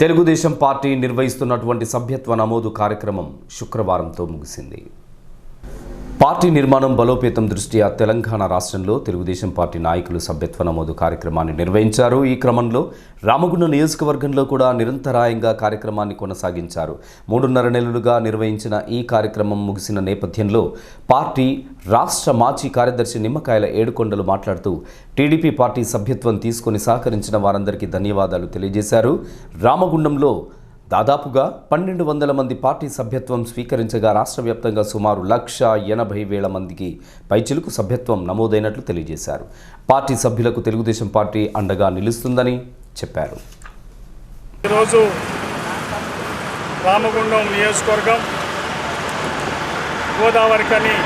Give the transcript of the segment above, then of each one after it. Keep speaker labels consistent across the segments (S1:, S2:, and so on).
S1: Telugu Desam party నిర్వహిస్తున్నటువంటి సభ్యత్వ నమోదు కార్యక్రమం శుక్రవారంతో ముగిసింది. పార్టీ నిర్మాణం బలోపేతం దృష్ట్యా తెలంగాణ రాష్ట్రంలో తెలుగుదేశం పార్టీ నాయకులు సభ్యత్వ నమోదు కార్యక్రమాన్ని నిర్వహించారు. ఈ క్రమంలో రామగుండం నియోజకవర్గంలో కూడా నిరంతరాయంగా కార్యక్రమాన్ని కొనసాగించారు. మూడున్నర నెలలుగా నిర్వహించిన ఈ కార్యక్రమం ముగిసిన నేపథ్యంలో పార్టీ రాష్ట్ర మాజీ కార్యదర్శి నిమ్మకాయల ఏడుకొండలు మాట్లాడుతూ టీడీపీ పార్టీ సభ్యత్వం తీసుకొని సహకరించిన వారందరికీ ధన్యవాదాలు తెలియజేశారు. రామగుండంలో దాదాపుగా పన్నెండు వందల మంది పార్టీ సభ్యత్వం స్వీకరించగా రాష్ట్ర వ్యాప్తంగా సుమారు లక్ష ఎనభై వేల మందికి పైచిలకు సభ్యత్వం నమోదైనట్లు తెలియజేశారు. పార్టీ సభ్యులకు తెలుగుదేశం పార్టీ అండగా నిలుస్తుందని చెప్పారు.
S2: ఈరోజు రామగుండం నియోజకవర్గం గోదావరి కని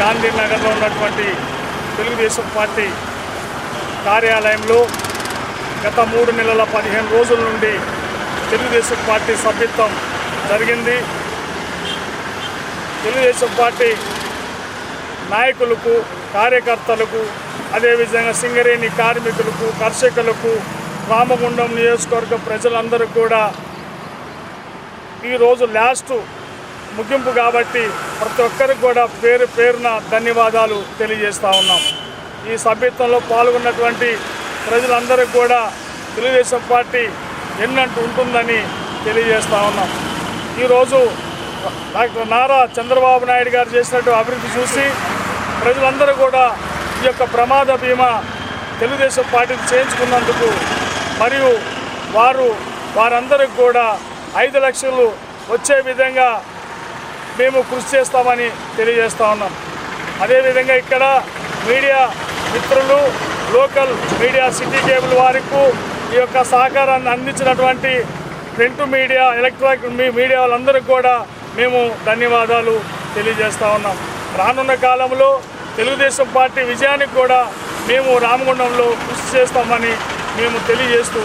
S2: గాంధీనగర్లో ఉన్నటువంటి తెలుగుదేశం పార్టీ కార్యాలయంలో గత మూడు నెలల పదిహేను రోజుల నుండి తెలుగుదేశం పార్టీ సభ్యత్వం జరిగింది. తెలుగుదేశం పార్టీ నాయకులకు కార్యకర్తలకు అదేవిధంగా సింగరేణి కార్మికులకు కర్షకులకు రామగుండం నియోజకవర్గ ప్రజలందరూ కూడా ఈరోజు లాస్ట్ ముగింపు కాబట్టి ప్రతి ఒక్కరికి కూడా పేరు పేరున ధన్యవాదాలు తెలియజేస్తూ ఉన్నాం. ఈ సభ్యత్వంలో పాల్గొన్నటువంటి ప్రజలందరికీ కూడా తెలుగుదేశం పార్టీ ఎన్నంటూ ఉంటుందని తెలియజేస్తూ ఉన్నాం. ఈరోజు డాక్టర్ నారా చంద్రబాబు నాయుడు గారు చేసినట్టు అభివృద్ధి చూసి ప్రజలందరూ కూడా ఈ యొక్క ప్రమాద బీమా తెలుగుదేశం పార్టీని చేయించుకున్నందుకు మరియు వారు వారందరికి కూడా ఐదు లక్షలు వచ్చే విధంగా మేము కృషి చేస్తామని తెలియజేస్తా ఉన్నాం. అదేవిధంగా ఇక్కడ మీడియా మిత్రులు లోకల్ మీడియా సిటీ కేబుల్ వారికి ఈ యొక్క సహకారాన్ని అందించినటువంటి ప్రింట్ మీడియా ఎలక్ట్రానిక్ మీ- మీడియా వాళ్ళందరికీ కూడా మేము ధన్యవాదాలు తెలియజేస్తూ ఉన్నాం. రానున్న కాలంలో తెలుగుదేశం పార్టీ విజయానికి కూడా మేము రామగుండంలో కృషి చేస్తామని మేము తెలియజేస్తూ